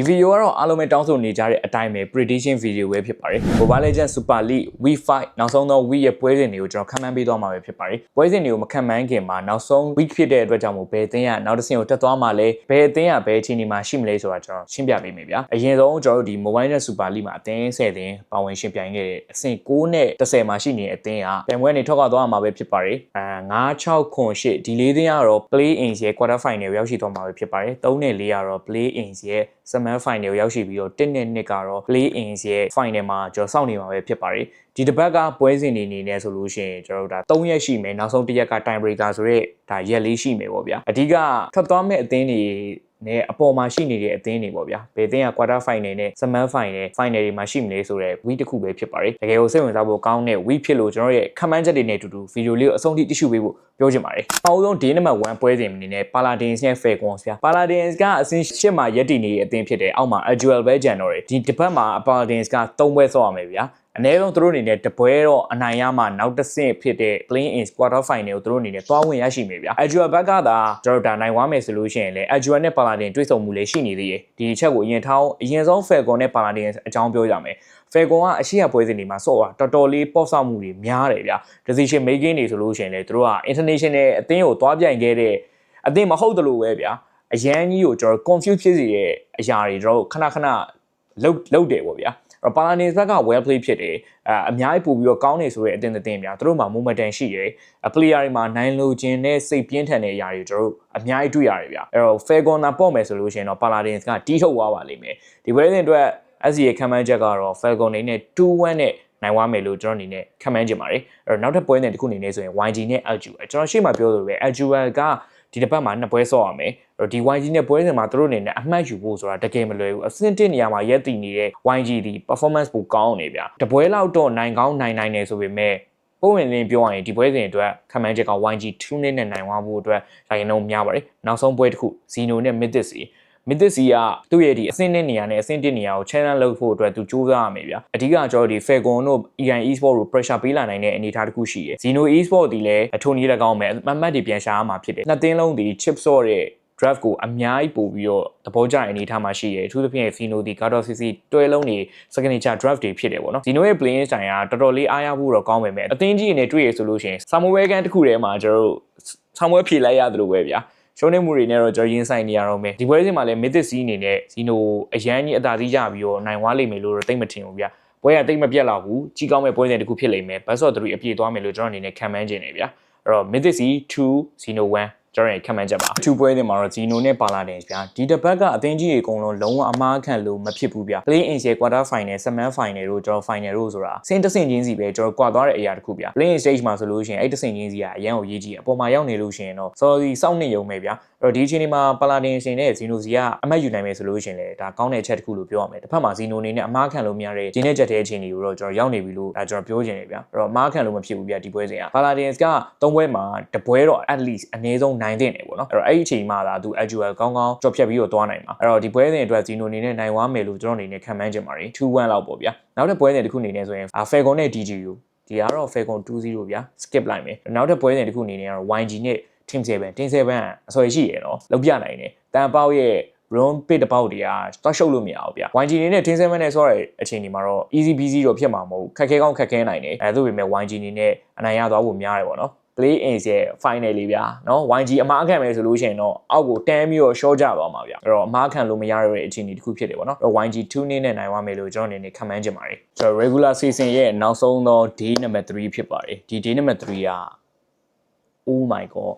ဒီဗီဒီယိုကတော့အားလုံးပဲတောင်းဆိုနေကြတဲ့အတိုင်းပဲ prediction video ပဲဖြစ်ပါတယ် Mobile Legends Super League V5 နောက်ဆုံးသော week ရဲ့ပွဲစဉ်တွေကိုကျွန်တော်ခန့်မှန်းပေးသွားမှာပဲဖြစ်ပါတယ်ပွဲစဉ်တွေကိုမခန့်မှန်းခင်မှာနောက်ဆုံး week ဖြစ်တဲ့အတွက်ကြောင့်မို့ဘယ်အသင်းကနောက်တစ်ဆင့်ကိုတက်သွားမှာလဲဘယ်အသင်းကဘယ်အခြေအနေမှာရှိမလဲဆိုတာကျွန်တော်ရှင်းပြပေးမယ်ဗျာအရင်ဆုံးကျွန်တော်တို့ဒီ Mobile Legends Super League မှာအသင်း10သင်းပါဝင်ရှင်ပြိုင်ခဲ့တဲ့အဆင့်6နဲ့10မှာရှိနေတဲ့အသင်းကပြန်ပွဲနေထွက်ခွာသွားမှာပဲဖြစ်ပါတယ်အဲ9 6ခွန်8ဒီလေးသင်းကတော့ play in ရဲ့ quarter final ရောက်ရှိသွားမှာပဲဖြစ်ပါတယ်3နဲ့4ကတော့ play in ရဲ့ semi final ရောက်ရှိပြီးတော့1နဲ့2ကတော့ play in ရဲ့ final မှာကျွန်တော်စောင့်နေမှာပဲဖြစ်ပါတယ်ဒီတစ်ပတ်ကပွဲစဉ်နေနေနဲ့ဆိုလို့ရှိရင်ကျွန်တော်တို့ဒါ3ရက်ရှိမယ်နောက်ဆုံးတစ်ရက်က time breaker ဆိုတော့ဒါရက်လေးရှိမယ်ပေါ့ဗျာအဓိကထွက်သွားမဲ့အသင်းတွေ နဲ့အပေါ်မှာရှိနေတဲ့အသင်းတွေပေါ့ဗျာဘယ်အသင်းက quarter final နဲ့ semi final final တွေမှာရှိမလဲဆိုတော့ week တစ်ခုပဲဖြစ်ပါတယ်တကယ်ကိုစိတ်ဝင်စားဖို့ကောင်းတဲ့ week ဖြစ်လို့ကျွန်တော်ရဲ့ comment ချက်တွေနဲ့အတူတူ video လေးကိုအဆုံးထိကြည့်ရှုပေးဖို့ပြောချင်ပါတယ်။အောင်ဆုံး day number 1ပွဲစဉ်အနေနဲ့ Paladins နဲ့ Falcons ဗျာ Paladins ကအဆင့်၈မှာရက်တည်နေတဲ့အသင်းဖြစ်တယ်အောက်မှာ Agile ပဲဂျန်တော့တယ်ဒီတစ်ပတ်မှာ Paladins က3ပွဲဆော့ရမယ်ဗျာ အနည်းဆုံးသူတို့အနေနဲ့တပွဲတော့အနိုင်ရမှနောက်တစ်ဆင့်ဖြစ်တဲ့ Clean in quarter final ကိုသူတို့အနေနဲ့သွားဝင်ရရှိမယ်ဗျာ Agile ဘက်ကသာကျွန်တော်ဒါနိုင်ဝါမယ်ဆိုလို့ရှိရင်လည်း Agile နဲ့ Paladin တွေ့ဆုံမှုလည်းရှိနေသေးတယ်ဒီအချက်ကိုအရင်ထောင်းအရင်ဆုံး Falcon နဲ့ Paladin အကြောင်းပြောကြမယ်ဖေကွန်ကအရှိရပွဲစဉ်တွေမှာဆော့တာတော်တော်လေးပေါ့ဆောက်မှုတွေများတယ်ဗျာ decision making တွေဆိုလို့ရှိရင်လေသူတို့က international အသင်းကိုတွားပြိုင်ခဲ့တဲ့အသင်းမဟုတ်တယ်လို့ပဲဗျာအရန်ကြီးကိုကျွန်တော် confuse ဖြစ်စေတဲ့အရာတွေကျွန်တော်ခဏခဏလုတ်လုတ်တယ်ပေါ့ဗျာ အဲ့ပါလာနေဘက်က well play ဖြစ်တယ်အအများကြီးပို့ပြီးတော့ကောင်းနေဆိုတဲ့အသင်းအသင်းဗျာသူတို့မှာ momentum ရှိတယ်အ player တွေမှာနိုင်လို့ခြင်းနဲ့စိတ်ပြင်းထန်တဲ့အရာတွေကျွန်တော်တို့အများကြီးတွေ့ရတယ်ဗျာအဲ့တော့ fair corner ပေါ့မယ်ဆိုလို့ရှိရင်တော့ Paladins ကတီးထုတ်သွားပါလိမ့်မယ်ဒီပွဲစဉ်အတွက် SC ရဲ့ခံမှန်းချက်ကတော့ Falcon နေနဲ့2-1နဲ့နိုင်သွားမယ်လို့ကျွန်တော်အနေနဲ့ခံမှန်းချင်ပါတယ်အဲ့တော့နောက်ထပ်ပွဲစဉ်တစ်ခုအနေနဲ့ဆိုရင် YG နဲ့ LGU ကျွန်တော်ရှေ့မှာပြောသလိုပဲ LGU က ဒီတစ်ပတ်မှာနှစ်ပွဲဆော့ရမယ်အဲ့တော့ဒီ YG နဲ့ပွဲစဉ်မှာသူတို့အနေနဲ့အမှတ်ယူဖို့ဆိုတာတကယ်မလွယ်ဘူးအဆင့်တစ်နေရာမှာရက်တည်နေတဲ့ YG ဒီ performance ပိုကောင်းနေဗျာတပွဲလောက်တော့နိုင်ကောင်းနိုင်နိုင်နေဆိုပေမဲ့ပုံဝင်လင်းပြောရရင်ဒီပွဲစဉ်အတွက်ခံမှန်းချက်က YG 2နဲ့နိုင်သွားဖို့အတွက်ဒါရင်တော့များပါတယ်နောက်ဆုံးပွဲတစ်ခု Zeno နဲ့ Mythic စီ မစ်သစ်စီကသူ့ရဲ့ဒီအဆင့်နှစ်နေရာနဲ့အဆင့်တစ်နေရာကို channel လုပ်ဖို့အတွက်သူစူးစမ်းရမယ်ဗျာအဓိကကျွန်တော်ဒီ Falcon တို့ EN Esport ကို pressure ပေးလာနိုင်တဲ့အနေအထားတစ်ခုရှိတယ် Zeno Esport ဒီလည်းအထုံကြီးလည်းကောင်းမယ်မတ်မတ်တွေပြန်ရှာရမှာဖြစ်တယ်နှစ်သင်းလုံးဒီ chip saw တဲ့ draft ကိုအများကြီးပို့ပြီးတော့သဘောကျတဲ့အနေအထားမှာရှိတယ်အထူးသဖြင့် Zeno ဒီ God of CC တွဲလုံးတွေ signature draft တွေဖြစ်တယ်ပေါ့နော် Zeno ရဲ့ playing style ကတော်တော်လေးအားရဖို့တော့ကောင်းပေမဲ့အသင်းကြီးအနေနဲ့တွေ့ရဆိုလို့ရှိရင် Samuel Gan တစ်ခုထဲမှာကျွန်တော်တို့ Samuel ဖြေလိုက်ရတယ်လို့ပဲဗျာ ရှုံးနေမှုတွေနဲ့တော့ကျွန်တော်ရင်ဆိုင်နေရတော့မယ်ဒီပွဲစဉ်မှာလည်း Mythic စီးအနေနဲ့ Zeno အရန်ကြီးအသာစီးကြပြီးတော့နိုင်သွားလိမ့်မယ်လို့တော့သိမထင်ဘူးဗျာပွဲကတိတ်မပြတ်တော့ဘူးကြီးကောင်းမဲ့ပွဲစဉ်တစ်ခုဖြစ်လိမ့်မယ်ဘတ်ဆော့3အပြည့်သွားမယ်လို့ကျွန်တော်အနေနဲ့ခံမှန်းခြင်းနေဗျာအဲ့တော့ Mythic စီ2 Zeno 1 ကျွန်တော်ရဲ့ခံမှန်းချက်ပါ2ပွဲတင်မှာတော့ Zeno နဲ့ပါလာတယ်ဗျာဒီတစ်ပတ်ကအသင်းကြီးတွေအကုန်လုံးလုံးဝအမားခံလို့မဖြစ်ဘူးဗျာ Play in ရဲ့ quarter final semi final တို့ကျွန်တော် final တို့ဆိုတာစင်တဆင်ချင်းစီပဲကျွန်တော်ကွာသွားတဲ့အရာတစ်ခုဗျာ Play in stage မှာဆိုလို့ရှိရင်အဲ့တဆင်ချင်းစီကအရန်ကိုရေးကြည့်အပေါ်မှာရောက်နေလို့ရှိရင်တော့ sorry စောင့်နေရုံပဲဗျာအဲ့တော့ဒီအချိန်ဒီမှာ Paladin ရှင်နဲ့ Zeno စီကအမှတ်ယူနိုင်မယ်ဆိုလို့ရှိရင်လည်းဒါကောင်းတဲ့အချက်တစ်ခုလို့ပြောရမယ်တစ်ဖက်မှာ Zeno အနေနဲ့အမားခံလို့မရတဲ့ဒီနေ့ချက်တဲ့အချိန်တွေကိုတော့ကျွန်တော်ရောက်နေပြီလို့ဒါကျွန်တော်ပြောချင်တယ်ဗျာအဲ့တော့အမားခံလို့မဖြစ်ဘူးဗျာဒီပွဲစဉ်က Paladin က၃ပွဲမှာတပွဲတော့ at least အနည်းဆုံးနိုင်တဲ့နေပေါ့နော်အဲ့တော့အဲ့ဒီအချိန်မှာဒါသူ Agile ကောင်းကောင်းကြော်ဖြတ်ပြီးတော့သွားနိုင်မှာအဲ့တော့ဒီပွဲစဉ်အတွက် Zeno အနေနဲ့နိုင်သွားမယ်လို့ကျွန်တော်အနေနဲ့ခံမှန်းချင်ပါတယ်2-1လောက်ပေါ့ဗျာနောက်တဲ့ပွဲစဉ်တစ်ခုအနေနဲ့ဆိုရင် Falcon နဲ့ DGU ဒီကတော့ Falcon 2-0ဗျာ skip လိုက်မယ်နောက်တဲ့ပွဲစဉ်တစ်ခုအနေနဲ့ကတော့ YG နဲ့ team 7 team 7အစော်ရှိရယ်နော်လောက်ပြနိုင်တယ်တန်ပေါက်ရဲ့ run pit တစ်ပေါက်တွေကသွားရှုပ်လို့မရဘူးဗျ YG နေနဲ့ team 7နဲ့ဆော့တဲ့အချိန်ဒီမှာတော့ easy busy တော့ဖြစ်မှာမဟုတ်ခက်ခဲကောင်းခက်ခဲနိုင်တယ်အဲဒါပေမဲ့ YG နေနဲ့အနိုင်ရသွားဖို့များတယ်ပေါ့နော် play in ရဲ့ final လေးဗျာเนาะ YG အမားခံမယ်ဆိုလို့ရှိရင်တော့အောက်ကိုတန်းပြီးတော့ short ကြသွားမှာဗျအဲ့တော့အမားခံလို့မရတဲ့အခြေအနေတစ်ခုဖြစ်တယ်ပေါ့နော်အဲ့တော့ YG 2နဲ့နိုင်သွားမယ်လို့ကျွန်တော်အနေနဲ့ခံမှန်းချင်ပါတယ်ဆိုတော့ regular season ရဲ့နောက်ဆုံးသော day number 3ဖြစ်ပါတယ်ဒီ day number 3က oh my god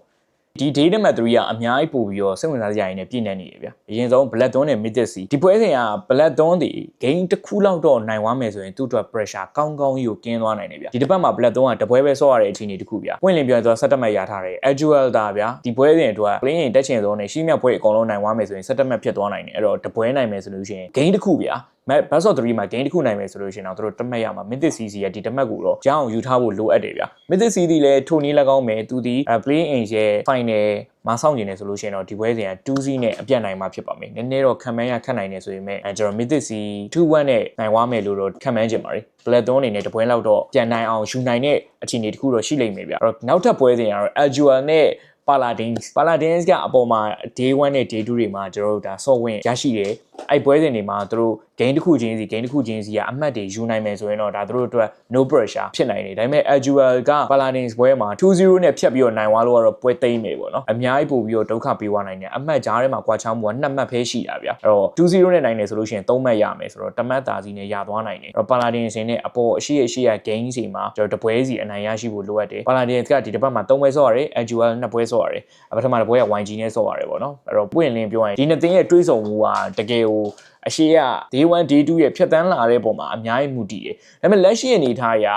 ဒီ day number 3ကအများကြီးပို့ပြီးတော့စိတ်ဝင်စားစရာတွေနဲ့ပြည့်နေနေတယ်ဗျာအရင်ဆုံး black dawn နဲ့ mythic sea ဒီပွဲစဉ်က black dawn တွေ game တစ်ခုလောက်တော့နိုင်သွားမယ်ဆိုရင်သူ့အတွက် pressure ကောင်းကောင်းကြီးကိုကင်းသွားနိုင်တယ်ဗျာဒီတစ်ပတ်မှာ black dawn ကတပွဲပဲဆော့ရတဲ့အခြေအနေတစ်ခုဗျာပွင့်လင်းပြောရင်သူက settlement ရထားတယ် agile တာဗျာဒီပွဲစဉ်အတွက် play ရင်တက်ချင်ဆုံးနဲ့ရှိမြတ်ပွဲအကုန်လုံးနိုင်သွားမယ်ဆိုရင် settlement ဖြစ်သွားနိုင်တယ်အဲ့တော့တပွဲနိုင်မယ်ဆိုလို့ရှိရင် game တစ်ခုဗျာမက်ဘတ်ဆော့3မှာ gain တစ်ခုနိုင်မယ်ဆိုလို့ရှိရင်တော့တို့တမက်ရမှာ Mythic CC ရဲ့ဒီတမက်ကိုတော့ကြောင်းယူထားဖို့လိုအပ်တယ်ဗျာ Mythic CC လည်းထိုနည်း၎င်းမယ်သူဒီ play in ရဲ့ final မဆောင်ကျင်နေဆိုလို့ရှိရင်တော့ဒီပွဲစဉ်က 2C နဲ့အပြတ်နိုင်မှာဖြစ်ပါမယ်နည်းနည်းတော့ခံမှန်းရခက်နိုင်နေဆိုပေမဲ့အဲကျွန်တော် Mythic C 2-1နဲ့နိုင်သွားမယ်လို့တော့ခံမှန်းချင်ပါတယ် Black Dawn အနေနဲ့တပွဲလောက်တော့ပြန်နိုင်အောင်ယူနိုင်တဲ့အခြေအနေတစ်ခုတော့ရှိလိမ့်မယ်ဗျာအဲ့တော့နောက်ထပ်ပွဲစဉ်ကတော့ Agile နဲ့ Paladins Paladins ကအပေါ်မှာ day 1နဲ့ day 2တွေမှာကျွန်တော်တို့ဒါ software ရရှိတယ်အဲ့ပွဲစဉ်တွေမှာသူတို့ game တစ်ခုချင်းစီ game တစ်ခုချင်းစီကအမှတ်တွေယူနိုင်မယ်ဆိုရင်တော့ဒါသူတို့အတွက် no pressure ဖြစ်နိုင်တယ်ဒါပေမဲ့ Agual က Paladins ပွဲမှာ2-0နဲ့ဖြတ်ပြီးတော့နိုင်သွားလို့ကတော့ပွဲသိမ်းမယ်ပေါ့နော်အများကြီးပို့ပြီးတော့ဒုက္ခပေးသွားနိုင်တယ်အမှတ်ကြားထဲမှာကွာချောင်းမှုက2မှတ်ဖဲရှိတာဗျအဲ့တော့2-0နဲ့နိုင်တယ်ဆိုလို့ရှိရင်3မှတ်ရမယ်ဆိုတော့တမတ်သားစီနဲ့ရသွားနိုင်တယ်အဲ့တော့ Paladins နဲ့အပေါ်အရှိအရှိရ game စီမှာကျွန်တော်တပွဲစီအနိုင်ရရှိဖို့လိုအပ်တယ် Paladins ကဒီတစ်ပတ်မှာ3ပွဲဆော့ရတယ် Agual 2ပွဲဆော့ရတယ်ပထမတစ်ပွဲက YG နဲ့ဆော့ရတယ်ပေါ့နော်အဲ့တော့ပွင့်လင်းပြောရင်ဒီနှစ်သင်းရဲ့တွေးဆောင်မှုကတကယ်ကိုအရှိရ day 1 day 2ရဲ့ဖြတ်တန်းလာတဲ့ပုံမှာအများကြီးမူတည်တယ်ဒါပေမဲ့လက်ရှိအနေထားအရ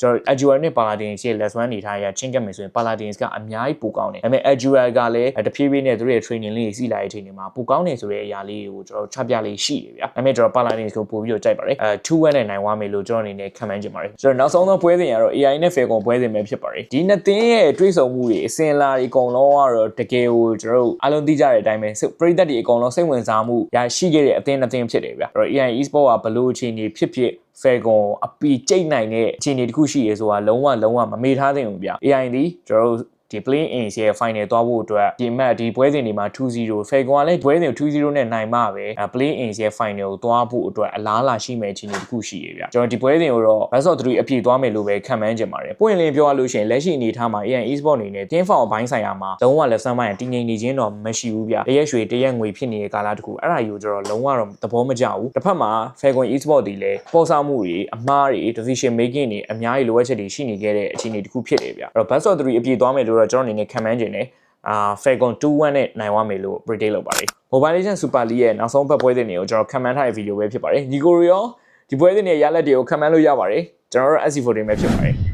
ကျွန်တော် Agual နဲ့ Paladins ရဲ့ lesson အနေထားအရချင်းကပ်မယ်ဆိုရင် Paladins ကအများကြီးပိုကောင်းတယ်ဒါပေမဲ့ Agual ကလည်းတဖြည်းဖြည်းနဲ့သူတို့ရဲ့ training လေးစီးလာတဲ့အချိန်တွေမှာပိုကောင်းတယ်ဆိုတဲ့အရာလေးကိုကျွန်တော်ချပြလေးရှိတယ်ဗျာဒါပေမဲ့ကျွန်တော် Paladins ကိုပို့ပြီးတော့ကြိုက်ပါတယ်အဲ2-1နဲ့နိုင်သွားမယ်လို့ကျွန်တော်အနေနဲ့ခံမှန်းချင်ပါတယ်ကျွန်တော်နောက်ဆုံးသောပွဲစဉ်ကတော့ AI နဲ့ Falcon ပွဲစဉ်ပဲဖြစ်ပါတယ်ဒီနှစ်သင်းရဲ့တွေးဆုံမှုတွေအစင်လာတွေအကုန်လုံးကတော့တကယ်ကိုကျွန်တော်တို့အားလုံးသိကြတဲ့အတိုင်းပဲပရိသတ်တွေအကုန်လုံးစိတ်ဝင်စားမှုရရှိခဲ့တဲ့အသင်းနှစ်သင်းဖြစ်တယ်ဗျာအဲ့တော့ AI Esport ကဘလို့အခြေအနေဖြစ်ဖြစ် Falcon အပီကျိတ်နိုင်တဲ့အခြေအနေတစ်ခုရှိရဲဆိုတာလုံးဝလုံးဝမမေ့ထားသင့်ဘူးဗျ AI ဒီကျွန်တော်တို့ ဒီ play in ရဲ့ final သွားဖို့အတွက်ဒီ match ဒီပွဲစဉ်တွေမှာ2-0 Falcon ကလည်းပွဲစဉ်ကို2-0နဲ့နိုင်မှပဲ play in ရဲ့ final ကိုသွားဖို့အတွက်အလားအလာရှိမဲ့အခြေအနေတစ်ခုရှိရဗျကျွန်တော်ဒီပွဲစဉ်ကိုတော့ best of 3အပြည့်သွားမယ်လို့ပဲခံမှန်းချင်ပါတယ်ပွင့်လင်းပြောရလို့ရှိရင်လက်ရှိအနေအထားမှာ AI Esport အနေနဲ့ team form ဘိုင်းဆိုင်ရာမှာလုံးဝလက်ဆန်းပိုင်းတည်ငြိမ်နေခြင်းတော့မရှိဘူးဗျတရက်ရွှေတရက်ငွေဖြစ်နေတဲ့ကာလတစ်ခုအဲ့ဒါယူကျွန်တော်လုံးဝတော့သဘောမကျဘူးတစ်ဖက်မှာ Falcon Esport ဒီလည်းပေါ်စားမှုတွေအမားတွေ decision making တွေအများကြီးလိုအပ်ချက်တွေရှိနေခဲ့တဲ့အခြေအနေတစ်ခုဖြစ်တယ်ဗျအဲ့တော့ best of 3အပြည့်သွားမယ်လို့တော့ကျွန်တော်အနေနဲ့ခံမှန်းချင်တယ်အာ Falcon 2-1နဲ့နိုင်သွားမယ်လို့ predict လုပ်ပါတယ် Mobile Legends Super League ရဲ့နောက်ဆုံးဘက်ပွဲစဉ်တွေကိုကျွန်တော်ခံမှန်းထားတဲ့ဗီဒီယိုပဲဖြစ်ပါတယ်ညီကိုရီရောဒီပွဲစဉ်တွေရလက်တွေကိုခံမှန်းလို့ရပါတယ်ကျွန်တော်တို့ SC14 ပဲဖြစ်ပါတယ်